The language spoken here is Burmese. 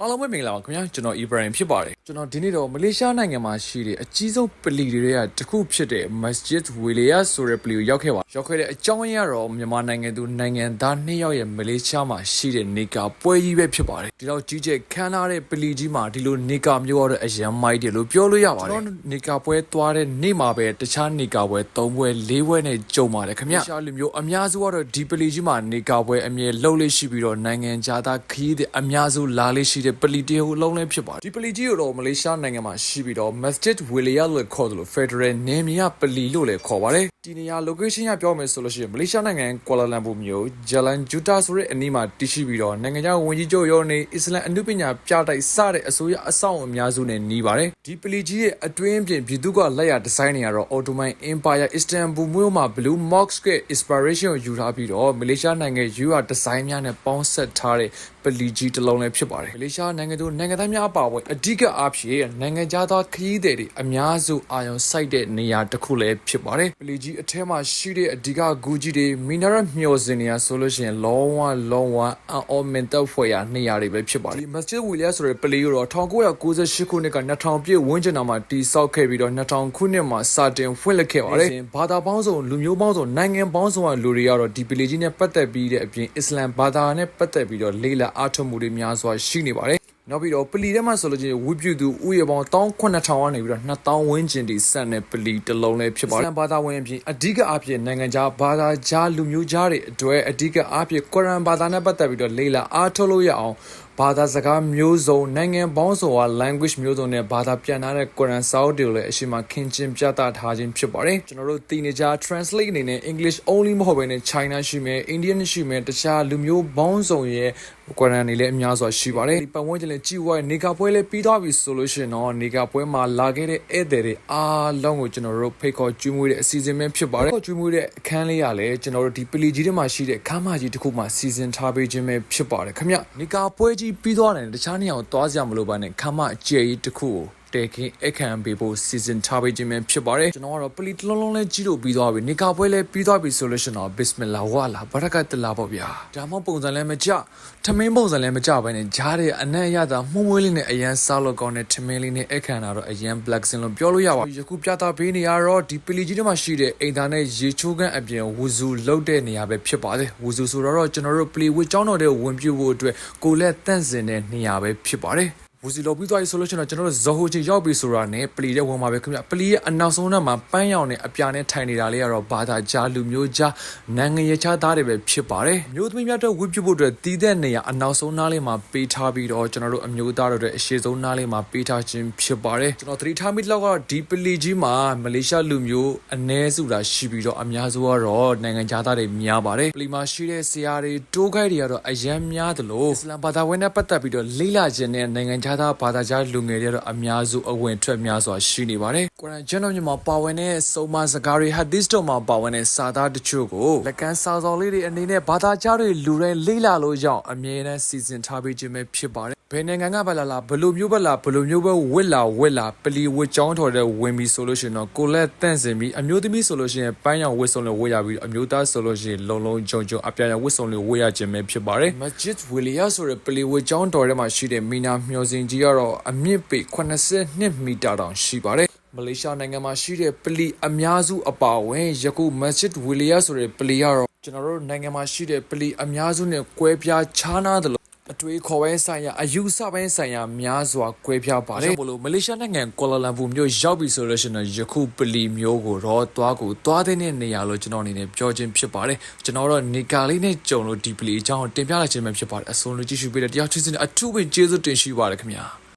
အားလုံးပဲမင်္ဂလာပါခင်ဗျာကျွန်တော် Ibrahim ဖြစ်ပါတယ်ကျွန်တော်ဒီနေ့တော့မလေးရှားနိုင်ငံမှာရှိတဲ့အကြီးဆုံးပလီတွေကတစ်ခုဖြစ်တဲ့ Masjid Wilayah ဆိုတဲ့ပလီကိုရောက်ခဲ့ပါရောက်ခဲ့တဲ့အကြောင်းအရာတော့မြန်မာနိုင်ငံသူနိုင်ငံသားနှစ်ယောက်ရဲ့မလေးရှားမှာရှိတဲ့နေကာပွဲကြီးပဲဖြစ်ပါတယ်ဒီတော့ကြီးကျယ်ခမ်းနားတဲ့ပလီကြီးမှာဒီလိုနေကာမျိုးရတဲ့အရန်မိုက်တယ်လို့ပြောလို့ရပါတယ်ကျွန်တော်နေကာပွဲသွားတဲ့နေ့မှာပဲတခြားနေကာပွဲ၃ပွဲ၄ပွဲနဲ့ကြုံပါတယ်ခင်ဗျာရှားလူမျိုးအများစုကတော့ဒီပလီကြီးမှာနေကာပွဲအမြဲလှုပ်လေးရှိပြီးတော့နိုင်ငံခြားသားခရီးတဲ့အများစုလာလေးရှိတဲ့ပလီတရဟူလုံးလည်းဖြစ်ပါတယ်ဒီပလီကြီးကိုတော့မလေးရှားနိုင်ငံမှာရှိပြီးတော့ Masjid Wilayah လို့ခေါ်တယ်လို့ Federal နေမြေပလီလို့လည်းခေါ်ပါတယ်ဒီနေရာ location ရပြောမယ်ဆိုလို့ရှိရင်မလေးရှားနိုင်ငံကွာလာလမ်ပူမြို့ Jalan Juta ဆိုတဲ့အနီးမှာတည်ရှိပြီးတော့နိုင်ငံခြားဝန်ကြီးချုပ်ရောနေအစ္စလမ်အနုပညာပြတိုက်စတဲ့အစိုးရအဆောက်အအုံအများစုနဲ့နီးပါတယ်ဒီပလီကြီးရဲ့အတွင်းပြင်ပြည်သူကလက်ရဒီဇိုင်းတွေကတော့ Ottoman Empire Istanbul မြို့မှာ Blue Mosque ရဲ့ inspiration ကိုယူထားပြီးတော့မလေးရှားနိုင်ငံ UR design များနဲ့ပေါင်းဆက်ထားတဲ့ပလီကြီးတစ်လုံးလည်းဖြစ်ပါတယ်မလေးရှားနိုင်ငံသူနိုင်ငံသားများအပါအဝင်အဓိကအားဖြင့်နိုင်ငံခြားသားခရီးသည်တွေအများစုအာရုံစိုက်တဲ့နေရာတစ်ခုလည်းဖြစ်ပါတယ်ပလီကြီးအထက်မှာရှိတဲ့အဓိကဂူကြီးတွေမီနာရက်မျှော်စင်နေရဆိုလို့ရှိရင်လုံးဝလုံးဝအော်မင်တက်ဖွယ်ရာနေရာတွေပဲဖြစ်ပါတယ်ဒီ Masjid Wilayah ဆိုတဲ့ပလီကိုတော့1998ခုနှစ်က2000ပြည့်ဝန်းကျင်တော်မှာတည်ဆောက်ခဲ့ပြီးတော့2000ခုနှစ်မှာစတင်ဖွင့်လှစ်ခဲ့ပါတယ်ဘာသာပေါင်းစုံလူမျိုးပေါင်းစုံနိုင်ငံပေါင်းစုံကလူတွေကတော့ဒီပလီကြီးနဲ့ပတ်သက်ပြီးတဲ့အပြင်အစ္စလမ်ဘာသာနဲ့ပတ်သက်ပြီးတော့လေ့လာအားထုတ်မှုတွေများစွာရှိနေပါတယ် နောက်ပြီးတော့ပလီထဲမှာဆိုလို့ချင်းဝိပြုသူဥယျာဉ်ပေါင်း18000ကနေပြီးတော့2000ဝန်းကျင်တိစက်တဲ့ပလီတစ်လုံးလည်းဖြစ်ပါတယ်။ဘာသာဝင်အပြင်အဓိကအဖြစ်နိုင်ငံခြားဘာသာခြားလူမျိုးခြားတွေအတွက်အဓိကအဖြစ်ကုရ်အာန်ဘာသာနဲ့ပတ်သက်ပြီးတော့လေ့လာအားထုတ်လို့ရအောင် ဘာသာစကားမျိုးစုံနိုင်ငံပေါင်းစုံက language မျိုးစုံနဲ့ဘာသာပြန်ထားတဲ့ Quran စာအုပ်တွေကိုလည်းအရှိမခင်ချင်းပြသထားခြင်းဖြစ်ပါတယ်ကျွန်တော်တို့သိနေကြ translate အနေနဲ့ English only မဟုတ်ဘဲနဲ့ China ရှိမယ် Indian ရှိမယ်တခြားလူမျိုးပေါင်းစုံရဲ့ Quran တွေလည်းအများစွာရှိပါတယ်ဒီပတ်ဝန်းကျင်လည်းကြည့်ဝိုင်းနေကပွဲလည်းပြီးသွားပြီဆိုလို့ရှိရင်တော့နေကပွဲမှာလာခဲ့တဲ့ဧည့်သည်တွေအားလုံးကိုကျွန်တော်တို့ဖိတ်ခေါ်ကျွေးမွေးတဲ့အစီအစဉ်ပဲဖြစ်ပါတယ်ခေါ်ကျွေးမွေးတဲ့အခန်းလေးကလည်းကျွန်တော်တို့ဒီပလီကြီးထဲမှာရှိတဲ့ခမ်းမကြီးတစ်ခုမှာစီစဉ်ထားပေးခြင်းပဲဖြစ်ပါတယ်ခင်ဗျနေကပွဲကြီးပြီးသွားတယ်တခြားနေရာကိုသွားစရာမလိုပါနဲ့ခမ်းမအကျယ်ကြီးတစ်ခုကို တေကင်းအခမ်းပေးဖို့စီစဉ်ထားပေးခြင်းပဲဖြစ်ပါတယ်ကျွန်တော်ကတော့ပလီတလုံးလုံးလေးကြီးလို့ပြီးသွားပြီနေကပွဲလည်းပြီးသွားပြီဆိုလို့ရှိရင်တော့ဘစ်မလာဝါလာဘရကတ်တလာပေါ့ဗျာဒါမှပုံစံလည်းမကြထမင်းပုံစံလည်းမကြဘဲနဲ့ဂျားတဲ့အနက်ရတာမှုံမွေးလေးနဲ့အရန်စားလို့ကောင်းတဲ့ထမင်းလေးနဲ့အခမ်းတာတော့အရန် black sin လို့ပြောလို့ရပါယခုပြတာပေးနေရတော့ဒီပလီကြီးထဲမှာရှိတဲ့အိမ်သားနဲ့ရေချိုးခန်းအပြင်ဝူဇူလောက်တဲ့နေရာပဲဖြစ်ပါတယ်ဝူဇူဆိုတော့ကျွန်တော်တို့ပလီဝစ်ကျောင်းတော်တဲ့ဝင်ပြဖို့အတွက်ကိုလက်တန့်စင်တဲ့နေရာပဲဖြစ်ပါတယ် ဝူစီလောပြီးသွားပြီဆိုလို့ရှိရင်တော့ကျွန်တော်တို့ဇော်ဟိုချီရောက်ပြီဆိုတာနဲ့ပလီတဲ့ဝင်မှာပဲခင်ဗျပလီရဲ့အနောက်ဆုံးမှာပန်းရောင်နဲ့အပြာနဲ့ထိုင်နေတာလေးကတော့ဘာသာကြားလူမျိုးကြားနိုင်ငံရေးခြားသားတွေပဲဖြစ်ပါတယ်မျိုးသမီးများတော့ဝိပြုတ်ဖို့အတွက်တည်တဲ့နေရာအနောက်ဆုံးနားလေးမှာပေးထားပြီးတော့ကျွန်တော်တို့အမျိုးသားတို့ရဲ့အရှိဆုံးနားလေးမှာပေးထားခြင်းဖြစ်ပါတယ်ကျွန်တော်သတိထားမိတော့ကတော့ဒီပလီကြီးမှာမလေးရှားလူမျိုးအ ਨੇ စုတာရှိပြီးတော့အများစုကတော့နိုင်ငံခြားသားတွေများပါတယ်ပလီမှာရှိတဲ့ဆရာတွေတိုးဂိုက်တွေကတော့အယမ်းများတယ်လို့အစ္စလမ်ဘာသာဝင်နဲ့ပတ်သက်ပြီးတော့လေးလာခြင်းနဲ့နိုင်ငံခြားသားဘာသာကြားလူငယ်တွေကတော့အများစုအဝင်ထွက်များစွာရှိနေပါတယ်။ကုရ်အာန်ကျမ်းတော်မှာပါဝင်တဲ့စုံမစကားတွေဟာဒီစ်တော်မှာပါဝင်တဲ့စာသားတချို့ကိုလက်ကမ်းစာစော်လေးတွေအနေနဲ့ဘာသာကြားတွေလူတိုင်းလေးလာလို့ရအောင်အမြဲတမ်းစီစဉ်ထားပေးခြင်းပဲဖြစ်ပါတယ်။ ဘယ်နိုင်ငံကပဲလာလာဘယ်လိုမျိုးပဲလာဘယ်လိုမျိုးပဲဝစ်လာဝစ်လာပလီဝစ်ကြောင်းထော်တဲ့ဝင်ပြီးဆိုလို့ရှိရင်တော့ကိုလက်တန့်စင်ပြီးအမျိုးသမီးဆိုလို့ရှိရင်ပန်းရောင်ဝစ်စုံလေးဝတ်ရပြီးအမျိုးသားဆိုလို့ရှိရင်လုံလုံဂျုံဂျုံအပြာရောင်ဝစ်စုံလေးဝတ်ရခြင်းပဲဖြစ်ပါတယ်။ Masjid Wilayah ဆိုတဲ့ပလီဝစ်ကြောင်းတော်ထဲမှာရှိတဲ့မီနာမျှော်စင်ကြီးကတော့အမြင့်ပေ82မီတာတောင်ရှိပါတယ်မလေးရှားနိုင်ငံမှာရှိတဲ့ပလီအများစုအပါအဝင်ယခု Masjid Wilayah ဆိုတဲ့ပလီကတော့ကျွန်တော်တို့နိုင်ငံမှာရှိတဲ့ပလီအများစုနဲ့ကွဲပြားခြားနားတယ်လို့အ တွေးခေါ်ပိုင်းဆိုင်ရာအယူဆပိုင်းဆိုင်ရာများစွာကွဲပြားပါတယ်ဘလို့မလေးရှားနိုင်ငံကွာလာလမ်ပူမြို့ရောက်ပြီဆိုလို့ရှိရင်ယခုပလီမျိုးကိုတော့သွားကိုသွားတဲ့နေရာလို့ကျွန်တော်အနေနဲ့ပြောခြင်းဖြစ်ပါတယ်ကျွန်တော်တော့နေကာလေးနဲ့ကြုံလို့ဒီပလီအကြောင်းတင်ပြလိုက်ခြင်းပဲဖြစ်ပါတယ်အဆုံးလို့ကြည့်ရှုပေးတဲ့တရားချစ်စင်အထူးပဲကျေးဇူးတင်ရှိပါတယ်ခင်ဗျာ